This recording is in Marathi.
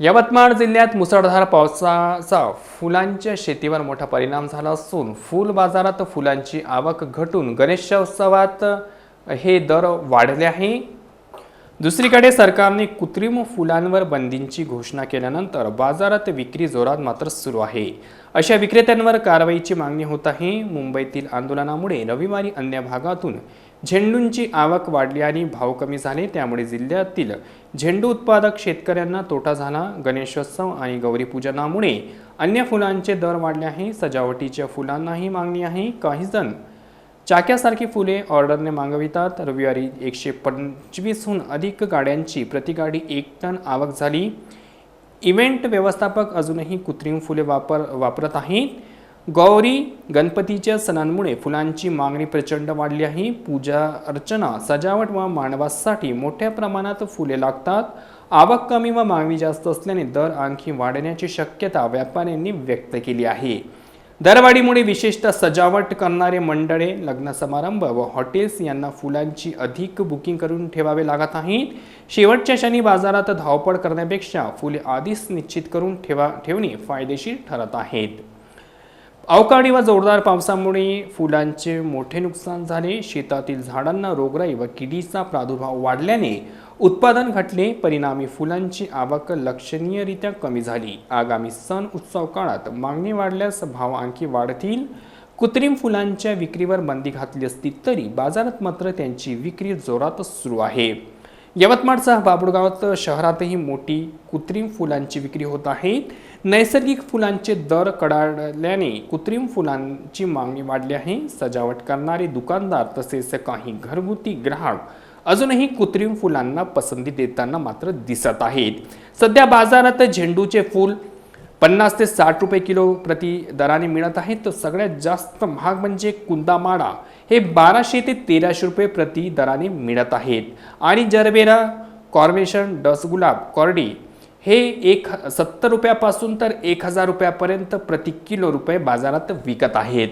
यवतमाळ जिल्ह्यात मुसळधार पावसाचा फुलांच्या शेतीवर मोठा परिणाम झाला असून फुल बाजारात फुलांची आवक घटून गणेशोत्सवात हे दर वाढले आहे. दुसरीकडे सरकारने कृत्रिम फुलांवर बंदींची घोषणा केल्यानंतर बाजारात विक्री जोरात मात्र सुरू आहे. अशा विक्रेत्यांवर कारवाईची मागणी होत आहे. मुंबईतील आंदोलनामुळे रविवारी अन्य भागातून झेंडूंची आवक वाढली आणि भाव कमी झाले. त्यामुळे जिल्ह्यातील झेंडू उत्पादक शेतकऱ्यांना तोटा झाला. गणेशोत्सव आणि गौरीपूजनामुळे अन्य फुलांचे दर वाढले आहे. सजावटीच्या फुलांनाही मागणी आहे. काही जण चाक्यासारखी फुले ऑर्डरने मागवितात. रविवारी एकशे पंचवीसहून अधिक गाड्यांची प्रतिगाडी एक टन आवक झाली. इव्हेंट व्यवस्थापक अजूनही कृत्रिम फुले वापर वापरत आहेत. गौरी गणपतीच्या सणांमुळे फुलांची मागणी प्रचंड वाढली आहे. पूजा अर्चना सजावट व मानवासाठी मोठ्या प्रमाणात फुले लागतात. आवक कमी व मागणी जास्त असल्याने दर आणखी वाढण्याची शक्यता व्यापाऱ्यांनी व्यक्त केली आहे. दरवाढीमुळे विशेषतः सजावट करणारे मंडळे लग्न समारंभ व हॉटेल्स यांना फुलांची अधिक बुकिंग करून ठेवावे लागत आहेत. शेवटच्या क्षणी बाजारात धावपळ करण्यापेक्षा फुले आधीच निश्चित करून ठेवा ठेवणे फायदेशीर ठरत आहेत. अवकाळी व जोरदार पावसामुळे फुलांचे मोठे नुकसान झाले. शेतातील झाडांना रोगराई व किडीचा प्रादुर्भाव वाढल्याने उत्पादन घटले. परिणामी फुलांची आवक लक्षणीयरित्या कमी झाली. आगामी सण उत्सव काळात मागणी वाढल्यास भाव आणखी वाढतील. कृत्रिम फुलांच्या विक्रीवर बंदी घातली असती तरी बाजारात मात्र त्यांची विक्री जोरात सुरू आहे. यवतमाळसह बाबुळगावात शहरातही मोठी कृत्रिम फुलांची विक्री होत आहे. नैसर्गिक फुलांचे दर कडाडल्याने कृत्रिम फुलांची मागणी वाढली आहे. सजावट करणारे दुकानदार तसेच काही घरगुती ग्राहक अजूनही कृत्रिम फुलांना पसंती देताना मात्र दिसत आहेत. सध्या बाजारात झेंडूचे फूल पन्नास ते साठ रुपये किलो प्रति दराने मिळत आहेत तर सगळ्यात जास्त महाग म्हणजे कुंदामाडा. हे बाराशे ते तेराशे रुपये प्रति दराने मिळत आहेत. आणि जरबेरा कॉर्मेशन डसगुलाब कॉर्डी हे एक सत्तर रुपयापासून तर एक हजार रुपयापर्यंत प्रति किलो रुपये बाजारात विकत आहेत.